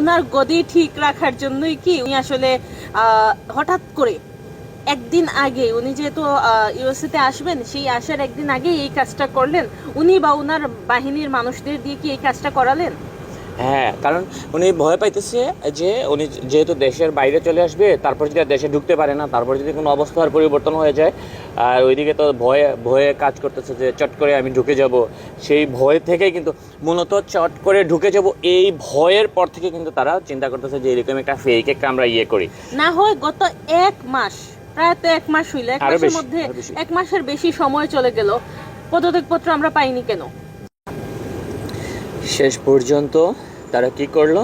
ওনার গদি ঠিক রাখার জন্যই কি উনি আসলে হঠাৎ করে একদিন আগে, উনি যেহেতু ইউএসএতে আসবেন, সেই আসার একদিন আগে এই কাজটা করলেন। উনি বা উনার বাহিনীর মানুষদের দিয়ে কি এই কাজটা করালেন? হ্যাঁ কারণ উনি ভয় পাইতেছে যে উনি যেহেতু দেশের বাইরে চলে আসবে তারপর যদি দেশে ঢুকতে পারে না তারপর যদি কোনো অবস্থার পরিবর্তন হয়ে যায় আর ওইদিকে তো ভয়ে ভয়ে কাজ করতেছে যে চট করে আমি ঢুকে যাব। সেই ভয় থেকেই কিন্তু মূলত চট করে ঢুকে যাব এই ভয়ের পর থেকে কিন্তু তারা চিন্তা করতেছে যে এরকম একটা ফেক একটা আমরা ইয়ে করি। না হয় গত এক মাস প্রায় তো এক মাস হইল এক মাসের মধ্যে এক মাসের বেশি সময় চলে গেল। পদত্যাগপত্র আমরা পাইনি কেন? শেষ পর্যন্ত তারা কি করল?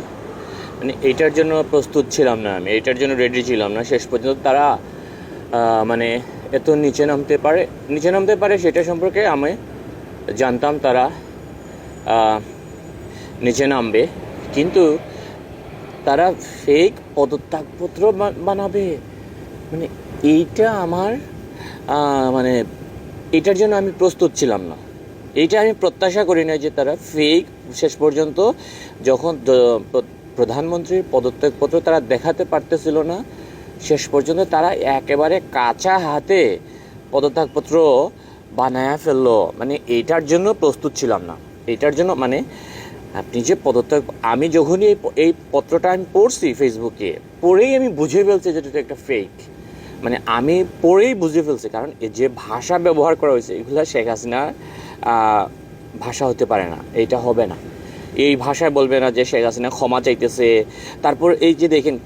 মানে এইটার জন্য প্রস্তুত ছিলাম না আমি, এইটার জন্য রেডি ছিলাম না। শেষ পর্যন্ত তারা মানে এত নিচে নামতে পারে, নিচে নামতে পারে সেটা সম্পর্কে আমি জানতাম তারা নিচে নামবে। কিন্তু তারা ফেক পদত্যাগপত্র বানাবে। মানে এইটা আমার মানে এটার জন্য আমি প্রস্তুত ছিলাম না। এইটা আমি প্রত্যাশা করি না যে তারা ফেক শেষ পর্যন্ত যখন প্রধানমন্ত্রীর পদত্যাগপত্র তারা দেখাতে পারতেছিল না, শেষ পর্যন্ত তারা একেবারে কাঁচা হাতে পদত্যাগপত্র বানায়া ফেলল। মানে এইটার জন্য প্রস্তুত ছিলাম না। এইটার জন্য মানে আপনি যে পদত্যাগ, আমি যখনই এই এই পত্রটা আমি পড়ছি ফেসবুকে পড়েই আমি বুঝে ফেলছি যে এটা একটা ফেক মানে আমি পড়েই বুঝে ফেলছি, কারণ যে ভাষা ব্যবহার করা হয়েছে, এগুলো শেখ হাসিনার ভাষা হতে পারে না, এইটা হবে না। এই ভাষায় বলবে না যে শেখ হাসিনা ক্ষমা চাইতেছে। তারপর এই যে দেখেন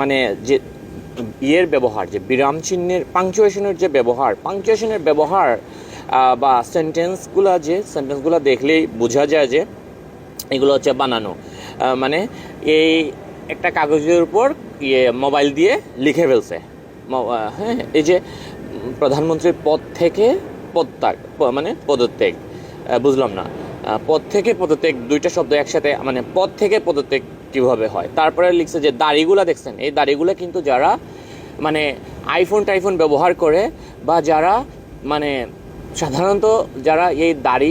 মানে যে ইয়ের ব্যবহার, যে বিরাম চিহ্নের পাংচুয়েশনের যে ব্যবহার পাংচুয়েশনের ব্যবহার বা সেন্টেন্সগুলো যে সেন্টেন্সগুলো দেখলেই বোঝা যায় যে এগুলো হচ্ছে বানানো। মানে এই একটা কাগজের উপর ইয়ে মোবাইল দিয়ে লিখে ফেলছে। হ্যাঁ এই যে প্রধানমন্ত্রীর পদ থেকে পদত্যাগ মানে পদত্যাগ। বুঝলাম না। পদ থেকে পদত্যাগ দুইটা শব্দ একসাথে মানে পদ থেকে পদত্যাগ কীভাবে হয়? তারপরে লিখছে যে দাড়িগুলা দেখছেন, এই দাড়িগুলো কিন্তু যারা মানে আইফোন টাইফোন ব্যবহার করে বা যারা মানে সাধারণত যারা এই দাড়ি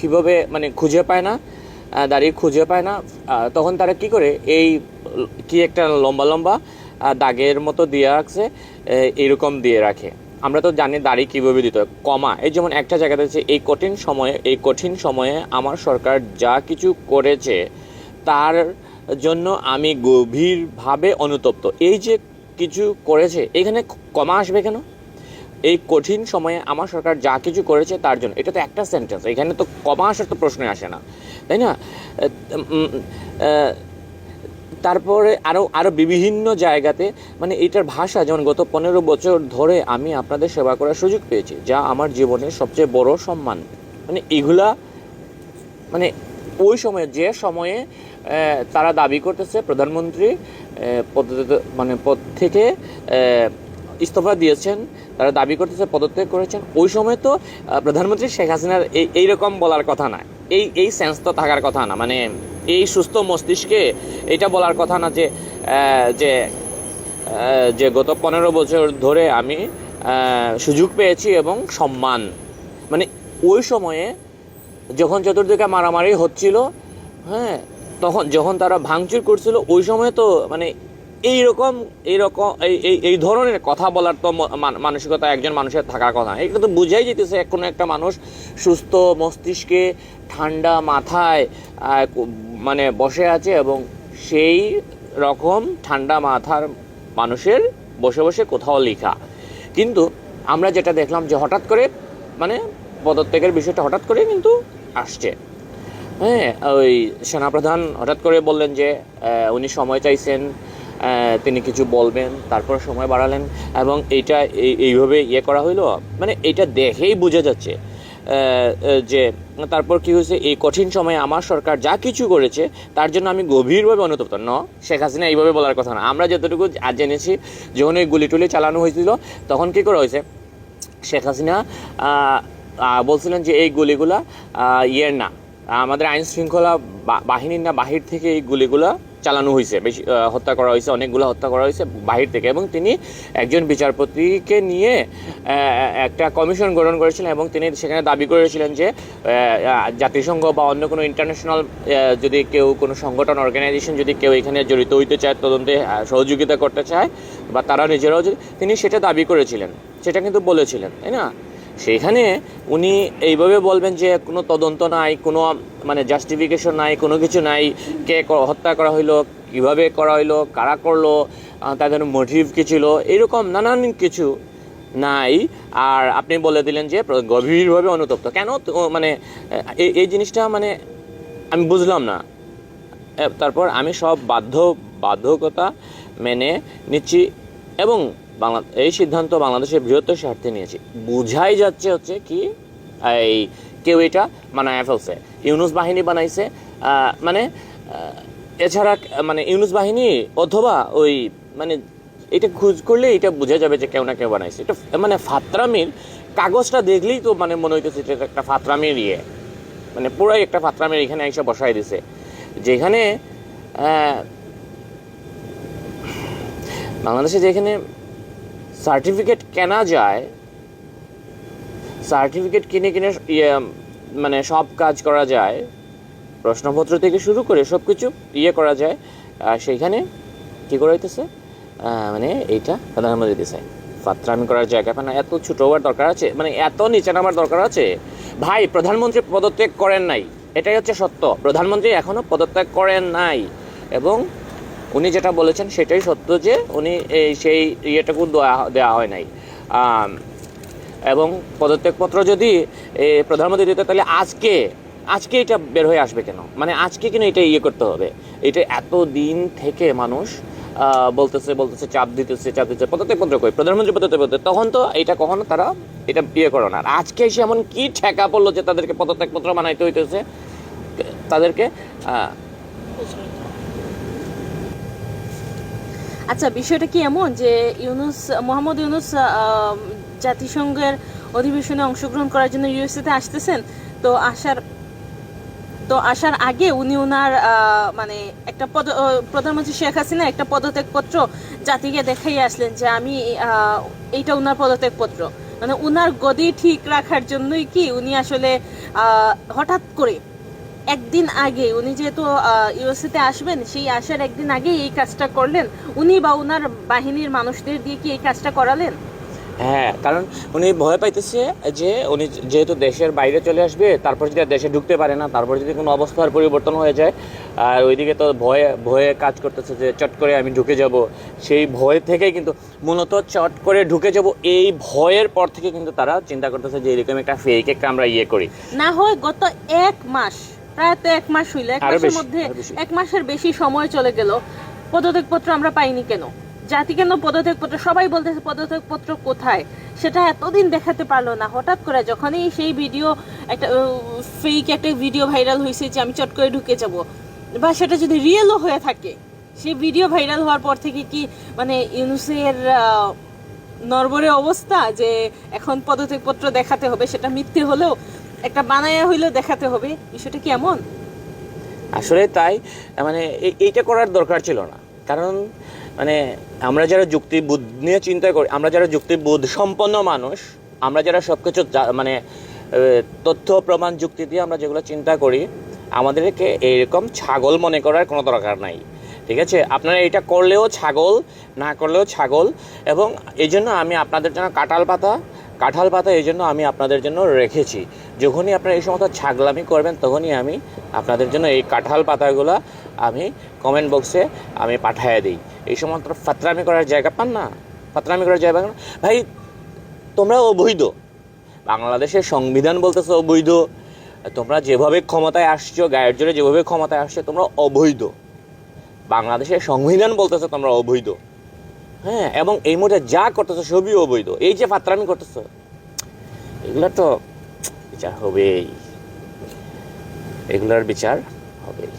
কীভাবে মানে খুঁজে পায় না দাড়ি খুঁজে পায় না তখন তারা কি করে, এই কি একটা লম্বা লম্বা দাগের মতো দিয়ে রাখছে, এ- এইরকম দিয়ে রাখে। আমরা তো জানি দাড়ি কীভাবে দিতে হয়। কমা, এই যেমন একটা জায়গাতে হচ্ছে এই কঠিন সময়ে, এই কঠিন সময়ে আমার সরকার যা কিছু করেছে, তার জন্য আমি গভীরভাবে অনুতপ্ত। এই যে কিছু করেছে, এখানে কমা আসবে কেন? এই কঠিন সময়ে আমার সরকার যা কিছু করেছে, তার জন্য। এটা তো একটা সেন্টেন্স এখানে তো কমা আসার তো প্রশ্ন আসে না। তাই না? তারপরে আরও আরও বিভিন্ন জায়গাতে মানে এটার ভাষা যেমন গত পনেরো বছর ধরে আমি আপনাদের সেবা করার সুযোগ পেয়েছি, যা আমার জীবনের সবচেয়ে বড় সম্মান। মানে এগুলা মানে ওই সময়ে, যে সময়ে তারা দাবি করতেছে প্রধানমন্ত্রী পদ মানে পদ থেকে ইস্তফা দিয়েছেন, তারা দাবি করতেছে পদত্যাগ করেছেন, ওই সময় তো প্রধানমন্ত্রী শেখ হাসিনার এই, এইরকম বলার কথা না। এই এই সেন্স তো থাকার কথা না মানে এই সুস্থ মস্তিষ্কে এটা বলার কথা না যে যে যে গত পনেরো বছর ধরে আমি সুযোগ পেয়েছি এবং সম্মান। মানে ওই সময়ে যখন চতুর্দিকে মারামারি হচ্ছিল হ্যাঁ তখন যখন তারা ভাঙচুর করছিল, ওই সময় তো মানে এইরকম এইরকম, এই এই এই ধরনের কথা বলার তো মানসিকতা একজন মানুষের থাকার কথা এটা তো বুঝাই যেতেছে কোনো একটা মানুষ সুস্থ মস্তিষ্কে ঠান্ডা মাথায় মানে বসে আছে এবং সেই রকম ঠান্ডা মাথার মানুষের বসে বসে কোথাও লেখা। কিন্তু আমরা যেটা দেখলাম যে হঠাৎ করে মানে পদত্যাগের বিষয়টা হঠাৎ করে কিন্তু আসছে। হ্যাঁ ওই সেনাপ্রধান হঠাৎ করে বললেন যে উনি সময় চাইছেন তিনি কিছু বলবেন, তারপর সময় বাড়ালেন এবং এইটা এই এইভাবে ইয়ে করা হইল। মানে এটা দেখেই বোঝা যাচ্ছে যে তারপর কি হয়েছে, এই কঠিন সময়ে আমার সরকার যা কিছু করেছে, তার জন্য আমি গভীরভাবে অনুতপ্ত। ন, শেখ হাসিনা এইভাবে বলার কথা না। আমরা যতটুকু আজ জেনেছি, যখন ওই গুলি টুলি চালানো হয়েছিল, তখন কি করা হয়েছে? শেখ হাসিনা বলছিলেন যে এই গুলিগুলা ইয়ের না, আমাদের আইন শৃঙ্খলা বাহিনীর না, বাহির থেকে এই গুলিগুলা চালানো হয়েছে বেশি হত্যা করা হয়েছে অনেকগুলো হত্যা করা হয়েছে বাহির থেকে এবং তিনি একজন বিচারপতিকে নিয়ে একটা কমিশন গঠন করেছিলেন এবং তিনি সেখানে দাবি করেছিলেন যে জাতিসংঘ বা অন্য কোনো ইন্টারন্যাশনাল যদি কেউ কোনো সংগঠন অর্গানাইজেশন যদি কেউ এখানে জড়িত হইতে চায়, তদন্তে সহযোগিতা করতে চায় বা তারা নিজেরাও যদি, তিনি সেটা দাবি করেছিলেন, সেটা কিন্তু বলেছিলেন, তাই না? সেখানে উনি এইভাবে বলবেন যে কোনো তদন্ত নাই, কোনো মানে জাস্টিফিকেশন নাই, কোনো কিছু নাই, কে হত্যা করা হইল, কীভাবে করা হইল, কারা করল তাদের মোটিভ কী ছিল, এরকম নানান কিছু নাই। আর আপনি বলে দিলেন যে গভীরভাবে অনুতপ্ত। কেন মানে এই জিনিসটা মানে আমি বুঝলাম না। তারপর আমি সব বাধ্য, বাধ্যকতা মেনে নিচ্ছি এবং বাংলা এই সিদ্ধান্ত বাংলাদেশের বৃহত্তর স্বার্থে নিয়েছি। বুঝাই যাচ্ছে হচ্ছে কি, এই কেউ এটা বানায় ফেলছে। ইউনুস বাহিনী বানাইছে মানে এছাড়া মানে ইউনুস বাহিনী অথবা ওই মানে এটা খুঁজ করলে এটা বোঝা যাবে যে কেউ না কেউ বানাইছে। এটা মানে ফাতরামির কাগজটা দেখলেই তো মানে মনে হইতেছে এটা একটা ফাত্রামির ইয়ে। মানে পুরাই একটা ফাত্রামের এখানে এসে বসাই দিছে। যেখানে বাংলাদেশে যেখানে সার্টিফিকেট কেনা যায় সার্টিফিকেট কিনে কিনে ইয়ে মানে সব কাজ করা যায়, প্রশ্নপত্র থেকে শুরু করে সব কিছু ইয়ে করা যায়, আর সেইখানে কি করে হইতেছে? মানে এইটা প্রধানমন্ত্রী দিছে। ফাত্রামি করার জায়গা মানে এত ছোট হওয়ার দরকার আছে মানে এত নিচে নামার দরকার আছে। ভাই, প্রধানমন্ত্রী পদত্যাগ করেন নাই, এটাই হচ্ছে সত্য। প্রধানমন্ত্রী এখনও পদত্যাগ করেন নাই, এবং উনি যেটা বলেছেন সেটাই সত্য যে উনি সেই ইয়েটাকু দেওয়া দেওয়া হয় নাই। এবং পদত্যাগপত্র যদি প্রধানমন্ত্রী দিতে, তাহলে আজকে আজকে এটা বের হয়ে আসবে কেন? মানে আজকে কেন এটা ইয়ে করতে হবে? এটা এত দিন থেকে মানুষ বলতেছে বলতেছে, চাপ দিতেছে চাপ দিতেছে। পদত্যাগপত্র কই? প্রধানমন্ত্রী পদত্যাগপত্র। তখন তো এটা কখনো তারা এটা ইয়ে করো না। আজকে এসে এমন কি ঠেকা পড়ল যে তাদেরকে পদত্যাগপত্র বানাইতে হইতেছে? তাদেরকে আচ্ছা বিষয়টা কি এমন যে ইউনুস, মোহাম্মদ ইউনুস জাতিসংঘের অধিবেশনে অংশগ্রহণ করার জন্য ইউএসএতে আসতেছেন? তো আসার তো আসার আগে উনি ওনার মানে একটা পদ প্রধানমন্ত্রী শেখ হাসিনা একটা পদত্যাগপত্র জাতিকে দেখাই আসলেন যে আমি এইটা উনার পদত্যাগপত্র। মানে উনার গদি ঠিক রাখার জন্যই কি উনি আসলে হঠাৎ করে একদিন আগে উনি যেহেতু ইউএসএতে আসবেন সেই আসার একদিন আগে এই কাজটা করলেন। উনি বা উনার বাহিনীর মানুষদের দিয়ে কি এই কাজটা করালেন? হ্যাঁ কারণ উনি ভয় পাইতেছে যে উনি যেহেতু দেশের বাইরে চলে আসবে তারপর যদি আর দেশে ঢুকতে পারে না তারপর যদি কোনো অবস্থার পরিবর্তন হয়ে যায় আর ওইদিকে তো ভয়ে ভয়ে কাজ করতেছে যে চট করে আমি ঢুকে যাব। সেই ভয় থেকে কিন্তু মূলত চট করে ঢুকে যাব এই ভয়ের পর থেকে কিন্তু তারা চিন্তা করতেছে যে এরকম একটা ফেক একটা আমরা ইয়ে করি। না হয় গত এক মাস প্রায় তো এক মাস হইল এক মাসের মধ্যে এক মাসের বেশি সময় চলে গেল। পদত্যাগপত্র আমরা পাইনি কেন? জাতি কেন পদত্যাগপত্র? সবাই বলতেছে পদত্যাগপত্র কোথায়? সেটা এতদিন দেখাতে পারল না। হঠাৎ করে যখনই সেই ভিডিও একটা ফেক একটা ভিডিও ভাইরাল হয়েছে যে আমি চট করে ঢুকে যাব বা সেটা যদি রিয়েলও হয়ে থাকে সেই ভিডিও ভাইরাল হওয়ার পর থেকে কি মানে ইউনুসের নরবরে অবস্থা যে এখন পদত্যাগপত্র দেখাতে হবে সেটা মিথ্যে হলেও একটা বানায়া হইলেও দেখাতে হবে, বিষয়টা কি এমন? আসলে তাই মানে এই- এইটা করার দরকার ছিল না। কারণ মানে আমরা যারা যুক্তিবোধ নিয়ে চিন্তা করি, আমরা যারা যুক্তিবোধ সম্পন্ন মানুষ, আমরা যারা সব কিছু মানে তথ্য, প্রমাণ, যুক্তি দিয়ে আমরা যেগুলো চিন্তা করি, আমাদেরকে এরকম ছাগল মনে করার কোনো দরকার নাই। ঠিক আছে? আপনারা এটা করলেও ছাগল, না করলেও ছাগল, এবং এই জন্য আমি আপনাদের জন্য কাঁঠাল পাতা কাঁঠাল পাতা এই জন্য আমি আপনাদের জন্য রেখেছি। যখনই আপনারা এই সমস্ত ছাগলামি করবেন, তখনই আমি আপনাদের জন্য এই কাঁঠাল পাতাগুলো আমি কমেন্ট বক্সে আমি পাঠিয়ে দিই। এই সমস্ত ফাতরামি করার জায়গা পান না? ফাতরামি করার জায়গা পান? ভাই, তোমরা অবৈধ। বাংলাদেশের সংবিধান বলতেছে অবৈধ। তোমরা যেভাবে ক্ষমতায় আসছো, গায়ের জোরে যেভাবে ক্ষমতায় আসছো, তোমরা অবৈধ। বাংলাদেশের সংবিধান বলতেছে তোমরা অবৈধ। হ্যাঁ এবং এই মুহূর্তে যা করতেছো সবই অবৈধ। এই যে ফাতরামি করতেছো, এগুলো তো বিচার হবেই। এগুলোর বিচার হবেই।